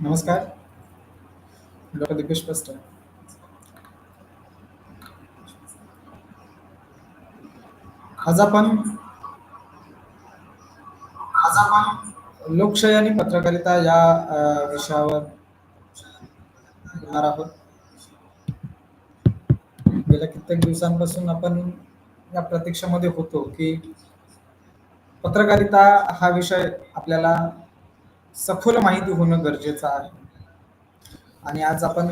नमस्कार. डॉक्टर दिग्गज स्पष्ट. आज आपण आज आपण लोकशाही आणि पत्रकारिता या विषयावर बोलणार आहोत. गेल्या कित्येक दिवसांपासून आपण या प्रतीक्षेमध्ये होतो की पत्रकारिता हा विषय आपल्याला सखोल माहिती होणं गरजेचं आहे. आणि आज आपण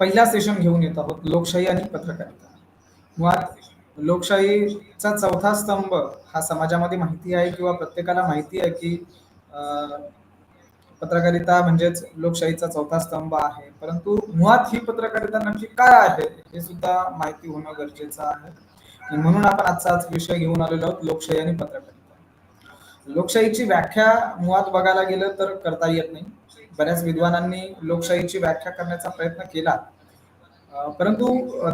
पहिला सेशन घेऊन येत आहोत लोकशाही आणि पत्रकारिता. मुळात लोकशाहीचा चौथा स्तंभ हा समाजामध्ये माहिती आहे किंवा प्रत्येकाला माहिती आहे की पत्रकारिता म्हणजेच लोकशाहीचा चौथा स्तंभ आहे. परंतु मुळात ही पत्रकारिता नक्की काय आहे हे सुद्धा माहिती होणं गरजेचं आहे. म्हणून आपण आजचा आज विषय घेऊन आलेलो आहोत लोकशाही आणि पत्रकारिता. लोकशाहीची व्याख्या मुळात बघायला गेलं तर करता येत नाही. बऱ्याच विद्वानांनी लोकशाहीची व्याख्या करण्याचा प्रयत्न केला. परंतु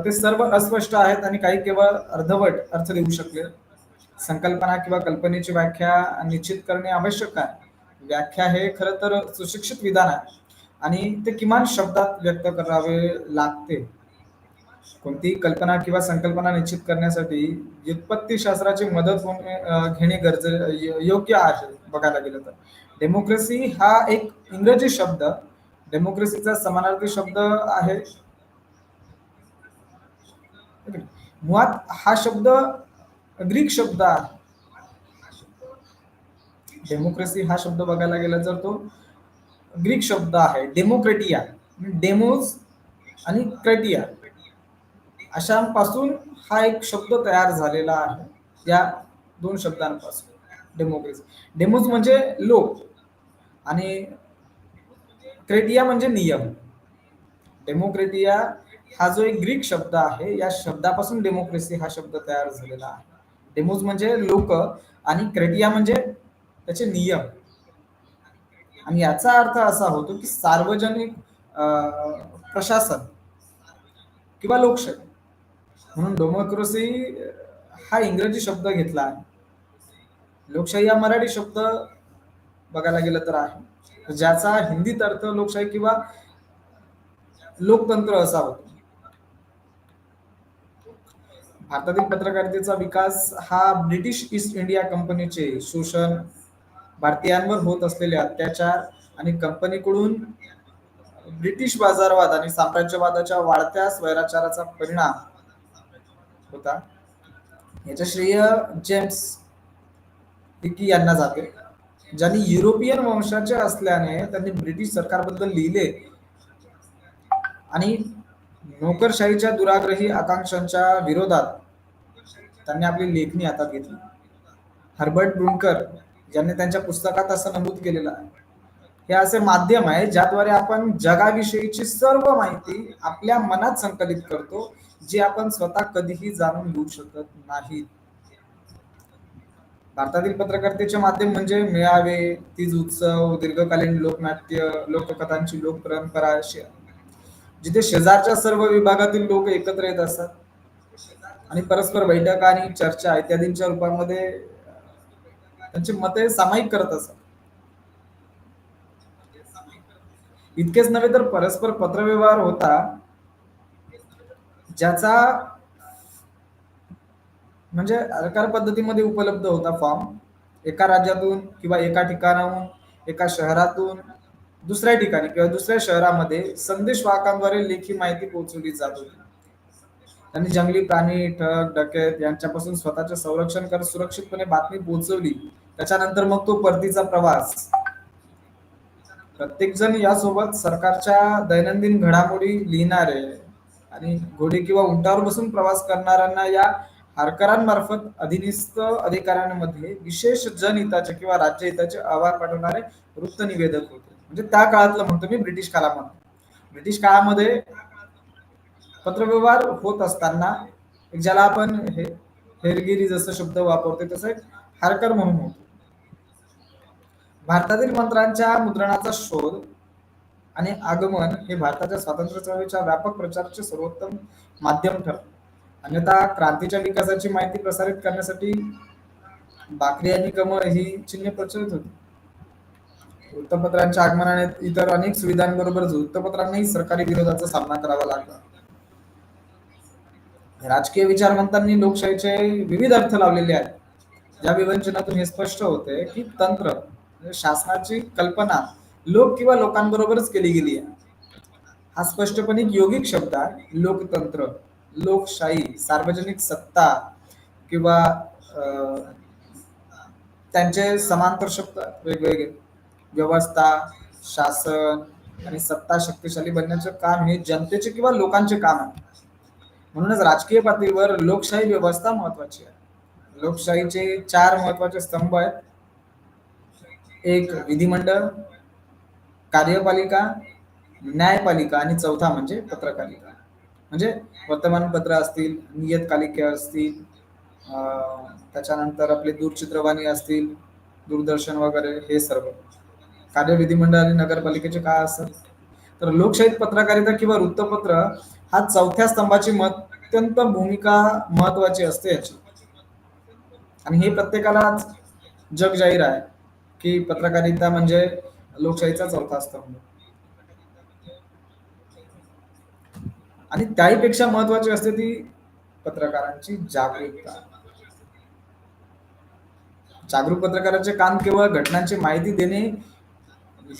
ते सर्व अस्पष्ट आहेत आणि काही केवळ अर्धवट अर्थ देऊ शकले. संकल्पना किंवा कल्पनेची व्याख्या निश्चित करणे आवश्यक आहे. व्याख्या हे खरं तर सुशिक्षित विधान आहे आणि ते किमान शब्दात व्यक्त करावे लागते. कोणतीही कल्पना किंवा संकल्पना निश्चित करण्यासाठी व्युत्पत्ती शास्त्राची मदत होणे घेणे गरजे योग्य आहे बघायला गेलं तर. डेमोक्रेसी हा एक इंग्रजी शब्द डेमोक्रेसीचा समानार्थी शब्द आहे. मुळात हा शब्द ग्रीक शब्द आहे. डेमोक्रेसी हा शब्द बघायला गेला तर तो ग्रीक शब्द आहे. डेमोक्रेटिया डेमोज आणि क्रेटिया. अशांपासून हा एक शब्द तयार झालेला आहे या दोन शब्दांपासून. डेमोक्रेसी डेमोज म्हणजे लोक आणि क्रेटिया म्हणजे नियम. डेमोक्रेटिया हा जो एक ग्रीक शब्द आहे या शब्दापासून डेमोक्रेसी हा शब्द तयार झालेला आहे. डेमोज म्हणजे लोक आणि क्रेटिया म्हणजे त्याचे नियम. आणि याचा अर्थ असा होतो की सार्वजनिक प्रशासन किंवा लोकशाही. म्हणून डेमोक्रेसी हा इंग्रजी शब्द घेतला आहे. लोकशाही हा मराठी शब्द बघायला गेलं तर आहे. ज्याचा हिंदीत अर्थ लोकशाही किंवा लोकतंत्र असा होतो. भारतातील पत्रकारितेचा विकास हा ब्रिटिश ईस्ट इंडिया कंपनीचे शोषण भारतीयांवर होत असलेले अत्याचार आणि कंपनीकडून ब्रिटिश बाजारवाद आणि साम्राज्यवादाच्या वाढत्या स्वैराचाराचा परिणाम होता. याचं श्रेय जेम्स हिकी यांना जाते. ज्यांनी युरोपियन वंशाचे असल्याने त्यांनी ब्रिटिश सरकारबद्दल लिहिले. आणि नोकरशाहीच्या दुराग्रही आकांक्षांच्या विरोधात त्यांनी आपली लेखणी हातात घेतली. हर्बर्ट ब्रुनकर ज्यांनी त्यांच्या पुस्तकात असं नमूद केलेलं आहे. हे असे माध्यम आहे ज्याद्वारे आपण जगाविषयीची सर्व माहिती आपल्या मनात संकलित करतो जे आपण स्वतः कधीही जाणून घेऊ शकत नाही. भारतातील पत्रकारितेचे माध्यम म्हणजे मेळावे तीज उत्सव दीर्घकालीन लोकनाट्य लोककथांची लोकपरंपरा अशी जिथे शेजारच्या सर्व विभागातील लोक एकत्र येत असतात. आणि परस्पर बैठका आणि चर्चा इत्यादींच्या रूपामध्ये त्यांची मते सामायिक करत असतात. इतकेच नव्हे तर परस्पर पत्रव्यवहार होता. ज्याचा म्हणजे सरकार पद्धतीमध्ये उपलब्ध होता फॉर्म. एका राज्यातून किंवा एका ठिकाणाहून एका शहरातून दुसऱ्या ठिकाणी किंवा दुसऱ्या शहरामध्ये संदेश वाहकांद्वारे लेखी माहिती पोहोचवली जात होती. त्यांनी जंगली प्राणी ठग डकेत यांच्यापासून स्वतःचे संरक्षण करत सुरक्षितपणे बातमी पोहोचवली. त्याच्यानंतर मग तो परतीचा प्रवास. प्रत्येक जण यासोबत सरकारच्या दैनंदिन घडामोडी लिहिणारे आणि घोडे किंवा उंटावर बसून प्रवास करणाऱ्यांना या हारकरांमार्फत अधिनिस्त अधिकाऱ्यांमध्ये विशेष जनहिताचे किंवा राज्यहिताचे अहवाल पाठवणारे वृत्त निवेदक होते. म्हणजे त्या काळातलं म्हणतो मी ब्रिटिश काळामध्ये. ब्रिटिश काळामध्ये पत्रव्यवहार होत असताना एक ज्याला आपण हे हेरगिरी जसं शब्द वापरतो तसं एक हारकर म्हणून होतो. भारतातील मंत्र्यांच्या मुद्रणाचा शोध आणि आगमन हे भारताच्या स्वातंत्र्य चळवळीच्या व्यापक प्रचाराचे सर्वोत्तम माध्यम ठरले अन्यथा क्रांतीच्या विकासाची माहिती प्रसारित करण्यासाठी बाकरी आणि कमळ ही चिन्हे प्रचलित होती. वृत्तपत्रांच्या आगमनाने इतर अनेक सुविधांबरोबरच वृत्तपत्रांनाही सरकारी विरोधाचा सामना करावा लागला. राजकीय विचारवंतांनी लोकशाहीचे विविध अर्थ लावलेले आहेत. या विवंचनातून हे स्पष्ट होते की तंत्र म्हणजे शासनाची कल्पना लोक किंवा लोकांबरोबरच केली गेली आहे. हा स्पष्टपणे एक योगिक शब्द आहे. लोकतंत्र लोकशाही सार्वजनिक सत्ता किंवा अं, त्यांचे समांतर शब्द वेगवेगळे. व्यवस्था शासन आणि सत्ता शक्तिशाली बनण्याचे काम हे जनतेचे किंवा लोकांचे काम आहे. म्हणूनच राजकीय पातळीवर लोकशाही व्यवस्था महत्वाची आहे. लोकशाहीचे चार महत्त्वाचे स्तंभ आहेत. एक विधिमंडळ कार्यपालिका न्यायपालिका आणि चौथा म्हणजे पत्रकालिका. म्हणजे वर्तमानपत्र असतील नियतकालिके असतील त्याच्यानंतर आपले दूरचित्रवाणी असतील दूरदर्शन वगैरे हे सर्व. कार्य विधिमंडळ आणि नगरपालिकेचे काय असतात तर लोकशाहीत पत्रकारिता किंवा वृत्तपत्र हा चौथ्या स्तंभाची अत्यंत भूमिका महत्वाची असते याची. आणि हे प्रत्येकाला जग जाहीर आहे की पत्रकारिता म्हणजे लोकशाहीचा चौथा स्तंभ. आणि त्याहीपेक्षा महत्वाची असते ती पत्रकारांची जागरूकता. जागरूक पत्रकाराचे काम केवळ घटनांची माहिती देणे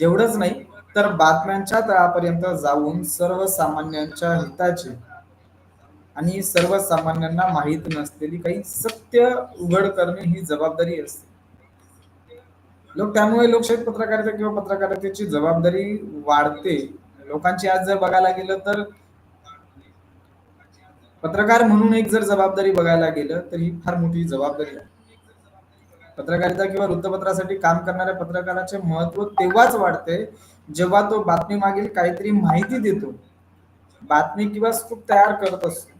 एवढंच नाही तर बातम्यांच्या तळापर्यंत जाऊन सर्वसामान्यांच्या हिताची आणि सर्वसामान्यांना माहीत नसलेली काही सत्य उघड करणे ही जबाबदारी असते. लोक त्यामुळे लोकशाहीत पत्रकारिता किंवा पत्रकारितेची जबाबदारी वाढते. लोकांची आज जर बघायला गेलं तर पत्रकार म्हणून एक जर जबाबदारी बघायला गेलं तर ही फार मोठी जबाबदारी आहे. पत्रकारिता किंवा वृत्तपत्रासाठी काम करणाऱ्या पत्रकाराचे महत्त्व तेव्हाच वाढते जेव्हा तो बातमी मागील काहीतरी माहिती देतो. बातमी किंवा स्क्रिप्ट तयार करत असतो.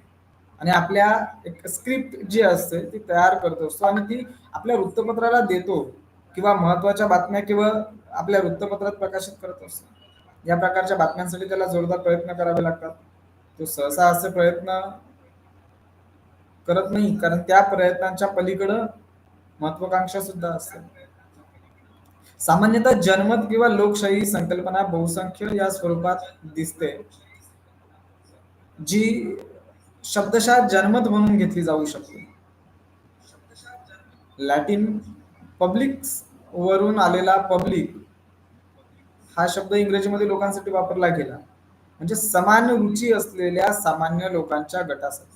आणि आपल्या एक स्क्रिप्ट जी असते ती तयार करत असतो आणि ती आपल्या वृत्तपत्राला देतो. किंवा महत्त्वाच्या बातम्या किंवा आपल्या वृत्तपत्रात प्रकाशित करत असतो. या प्रकारच्या बातम्यांसाठी त्याला जोरदार प्रयत्न करावे लागतात. तो सहसा असे प्रयत्न करत नाही कारण त्या प्रयत्नांच्या पलीकडं महत्वाकांक्षा सुद्धा असते. सामान्यतः जनमत किंवा लोकशाही संकल्पना बहुसंख्य या स्वरूपात दिसते जी शब्दशः जनमत म्हणून घेतली जाऊ शकते. लॅटिन पब्लिक वरून आलेला पब्लिक हा शब्द इंग्रजीमध्ये लोकांसाठी वापरला गेला. म्हणजे समान रुची असलेल्या सामान्य लोकांच्या गटासाठी.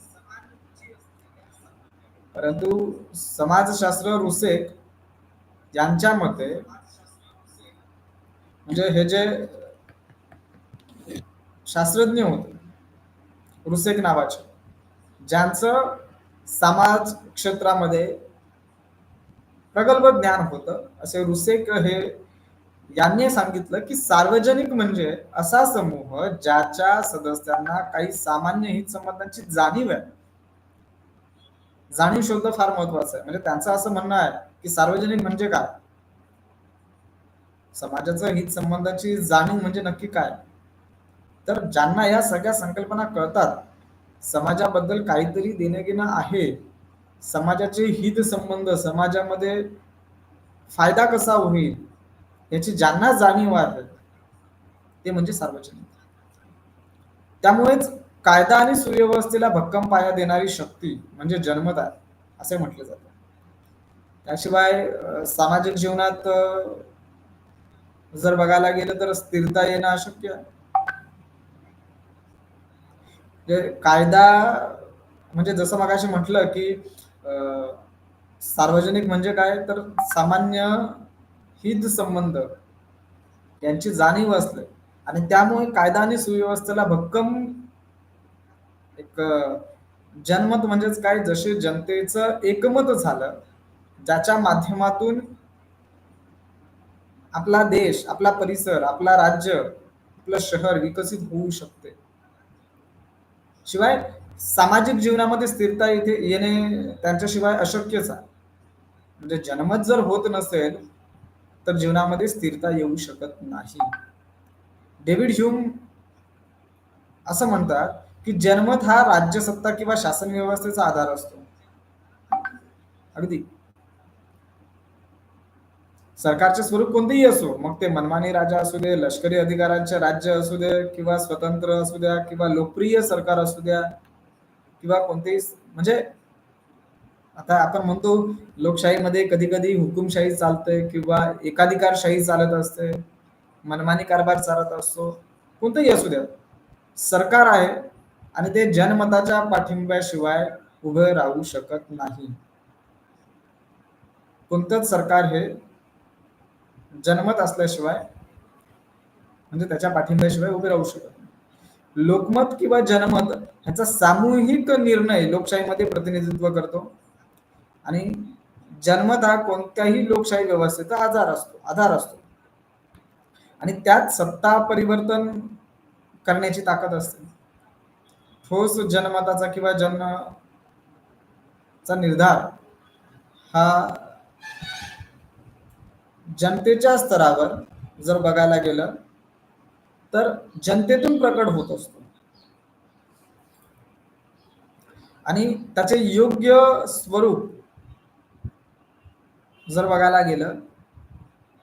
परंतु समाजशास्त्र रुसेक यांच्या मते म्हणजे हे जे शास्त्रज्ञ होते रुसेक नावाचे ज्यांचं समाज क्षेत्रामध्ये प्रगल्भ ज्ञान होतं. असे रुसेक हे यांनी सांगितलं की सार्वजनिक म्हणजे असा समूह ज्याच्या सदस्यांना काही सामान्य हित संबंधांची जाणीव आहे. जाणीव शब्द फार महत्त्वाचा आहे. म्हणजे त्यांचं असं म्हणणं आहे की सार्वजनिक म्हणजे काय? समाजाचं हित संबंधाची जाणीव म्हणजे नक्की काय? तर ज्यांना या सगळ्या संकल्पना कळतात समाजाबद्दल काहीतरी देणं घेणं आहे समाजाचे हित संबंध समाजामध्ये फायदा कसा होईल याची ज्यांना जाणीव आहे ते म्हणजे सार्वजनिक. त्यामुळेच कायदा आणि सुव्यवस्थेला भक्कम पाया देणारी शक्ती म्हणजे जनमत आहे असे म्हटले जाते. त्याशिवाय सामाजिक जीवनात जर बघायला गेलं तर स्थिरता येणं अशक्य आहे. म्हणजे कायदा म्हणजे जसं मगाशी म्हटलं की सार्वजनिक म्हणजे काय? तर सामान्य हित संबंध यांची जाणीव असले आणि त्यामुळे कायदा आणि सुव्यवस्थेला भक्कम एक जनमत म्हणजेच काय? जसे जनतेचं एकमत झालं ज्याच्या माध्यमातून आपला देश आपला परिसर आपला राज्य आपलं शहर विकसित होऊ शकते. शिवाय सामाजिक जीवनामध्ये स्थिरता इथे येणे त्यांच्याशिवाय अशक्यच आहे. म्हणजे जन्मत जर होत नसेल तर जीवनामध्ये स्थिरता येऊ शकत नाही. डेव्हिड ह्यूम असं म्हणतात की जन्मत हा राज्यसत्ता किंवा शासन व्यवस्थेचा आधार असतो. अगदी. सरकारचे स्वरूप कोणतेही असो मग ते मनमानी राजा असू दे लष्करी अधिकाऱ्यांचे राज्य असू दे किंवा स्वतंत्र असू द्या किंवा लोकप्रिय सरकार असू द्या किंवा कोणतेही म्हणजे आता आपण म्हणतो लोकशाहीमध्ये कधी कधी हुकुमशाही चालते किंवा एकाधिकारशाही चालत असते मनमानी कारभार चालत असतो कोणतंही असू द्या. सरकार आहे आणि ते जनमताच्या पाठिंब्याशिवाय उभे राहू शकत नाही. कोणतंच सरकार हे जनमत असल्याशिवाय म्हणजे त्याच्या पाठिंब्याशिवाय उभे राहू शकत लोकमत किंवा जनमत ह्याचा सामूहिक निर्णय लोकशाहीमध्ये प्रतिनिधित्व करतो. आणि जनमत हा कोणत्याही लोकशाही व्यवस्थेचा आधार असतो आधार असतो. आणि त्यात सत्ता परिवर्तन करण्याची ताकद असते. ठोस जनमताचा किंवा जनचा निर्धार हा जनतेच्या स्तरावर जर बघायला गेलं तर जनतेतून प्रकट होत असतो. आणि त्याचे योग्य स्वरूप जर बघायला गेलं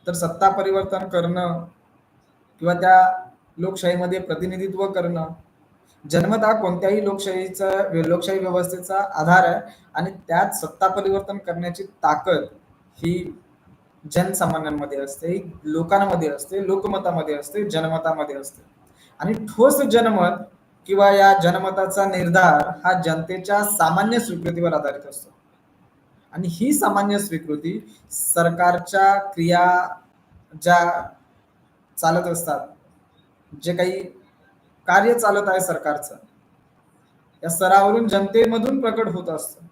तर सत्ता परिवर्तन करणं किंवा त्या लोकशाहीमध्ये प्रतिनिधित्व करणं जन्मता हा कोणत्याही लोकशाहीचा लोकशाही व्यवस्थेचा आधार आहे आणि त्यात सत्ता परिवर्तन करण्याची ताकद ही जनसामान्यांमध्ये असते लोकांमध्ये असते लोकमतामध्ये असते जनमतामध्ये असते. आणि ठोस जनमत किंवा या जनमताचा निर्धार हा जनतेच्या सामान्य स्वीकृतीवर आधारित असतो. आणि ही सामान्य स्वीकृती सरकारच्या क्रिया ज्या चालत असतात जे काही कार्य चालत आहे सरकारचं या स्तरावरून जनतेमधून प्रकट होत असतं.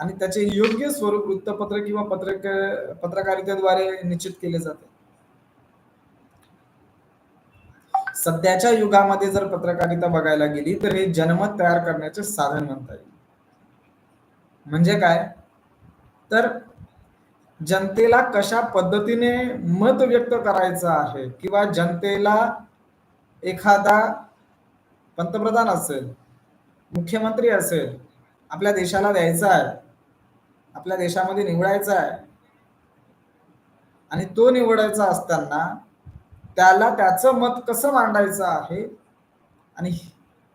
आणि त्याचे योग्य स्वरूप वृत्तपत्र किंवा पत्रक पत्रकारितेद्वारे निश्चित केले जाते. सध्याच्या युगामध्ये जर पत्रकारिता बघायला गेली तर हे जनमत तयार करण्याचे साधन म्हणता येईल. म्हणजे काय? तर जनतेला कशा पद्धतीने मत व्यक्त करायचं आहे किंवा जनतेला एखादा पंतप्रधान असेल मुख्यमंत्री असेल आपल्या देशाला द्यायचा आहे आपल्या देशामध्ये निवडायचा आहे. आणि तो निवडायचा असताना त्याला त्याचं मत कसं मांडायचं आहे? आणि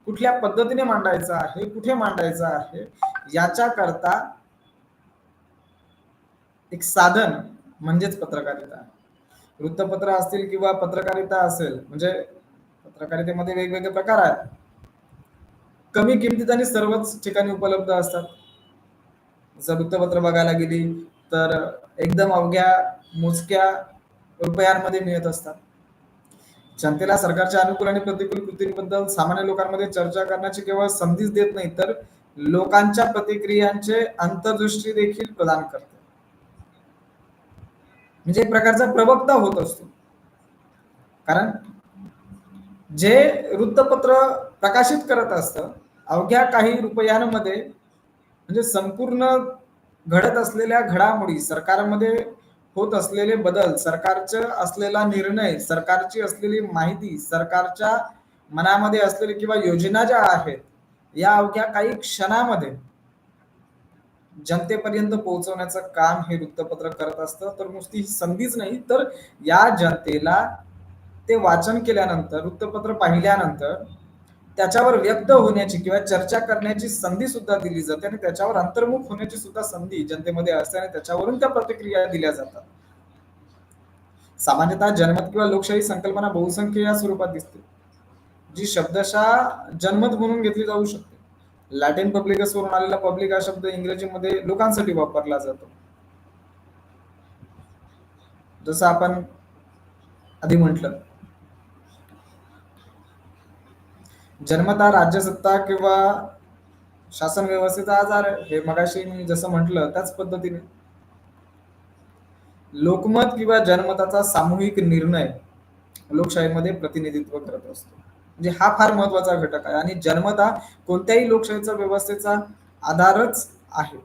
कुठल्या पद्धतीने मांडायचं आहे? कुठे मांडायचं आहे? याच्या करता एक साधन म्हणजेच पत्रकारिता. वृत्तपत्र असतील किंवा पत्रकारिता असेल म्हणजे पत्रकारितेमध्ये वेगवेगळे प्रकार आहेत. कमी किमतीत आणि सर्वच ठिकाणी उपलब्ध असतात. जर वृत्तपत्र बघायला गेली तर एकदम अवघ्या मोजक्या रुपयांमध्ये मिळत असतात. जनतेला सरकारच्या अनुकूल आणि प्रतिकूल कृतींबद्दल सामान्य लोकांमध्ये चर्चा करण्याची केवळ संधीच देत नाही तर लोकांच्या प्रतिक्रियांचे अंतर्दृष्टी देखील प्रदान करते. म्हणजे एक प्रकारचा प्रवक्ता होत असतो. कारण जे वृत्तपत्र प्रकाशित करत असतं अवघ्या काही रुपयांमध्ये म्हणजे संपूर्ण घडत असलेल्या घडामोडी सरकारमध्ये होत असलेले बदल सरकारचं असलेला निर्णय सरकारची असलेली माहिती सरकारच्या मनामध्ये असलेली किंवा योजना ज्या आहेत या अवघ्या काही क्षणामध्ये जनतेपर्यंत पोहोचवण्याचं काम हे वृत्तपत्र करत असतं. तर नुसती संधीच नाही तर या जनतेला ते वाचन केल्यानंतर वृत्तपत्र पाहिल्यानंतर त्याच्यावर व्यक्त होण्याची किंवा चर्चा करण्याची संधी सुद्धा दिली जाते आणि त्याच्यावर अंतर्मुख होण्याची सुद्धा संधी जनतेमध्ये असते आणि त्याच्यावरून त्या प्रतिक्रिया दिल्या जातात. सामान्यतः जनमत किंवा लोकशाही संकल्पना बहुसंख्य या स्वरूपात दिसते जी शब्दशः जनमत म्हणून घेतली जाऊ शकते. लॅटिन पब्लिकस वरून आलेला पब्लिक हा शब्द इंग्रजीमध्ये लोकांसाठी वापरला जातो. जसं आपण आधी म्हटलं जन्मता राज्यसत्ता किंवा शासन व्यवस्थेचा आधार हे मगाशी मी जसं म्हटलं त्याच पद्धतीने. लोकमत किंवा जनमताचा सामूहिक निर्णय लोकशाहीमध्ये प्रतिनिधित्व करत असतो. म्हणजे हा फार महत्त्वाचा घटक आहे आणि जनमत हा कोणत्याही लोकशाहीचा व्यवस्थेचा आधारच आहे.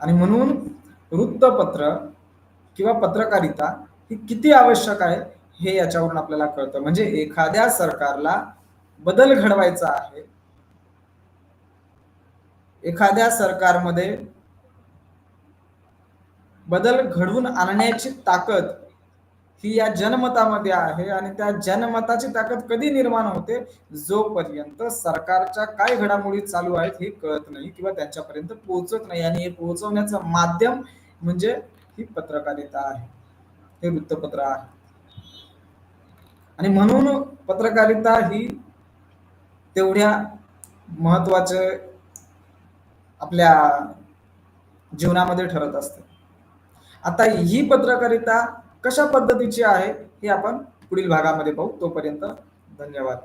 आणि म्हणून वृत्तपत्र किंवा पत्रकारिता ही किती आवश्यक आहे हे याच्यावरून आपल्याला कळतं. म्हणजे एखाद्या सरकारला बदल घडवायचा आहे. एखाद्या सरकारमध्ये बदल घडवून आणण्याची ताकद ही या जनमतामध्ये आहे आणि त्या जनमताची ताकद कधी निर्माण होते? जोपर्यंत सरकारच्या काय घडामोडी चालू आहेत हे कळत नाही किंवा त्यांच्यापर्यंत पोहोचत नाही. आणि हे पोहोचवण्याचं माध्यम म्हणजे ही पत्रकारिता आहे. हे वृत्तपत्र आहे. आणि म्हणून पत्रकारिता ही तेवढ्या महत्त्वाचे आपल्या जीवनामध्ये ठरत असते. आता ही पत्रकारिता कशा पद्धतीची आहे हे आपण पुढील भागामध्ये पाहू. तोपर्यंत धन्यवाद.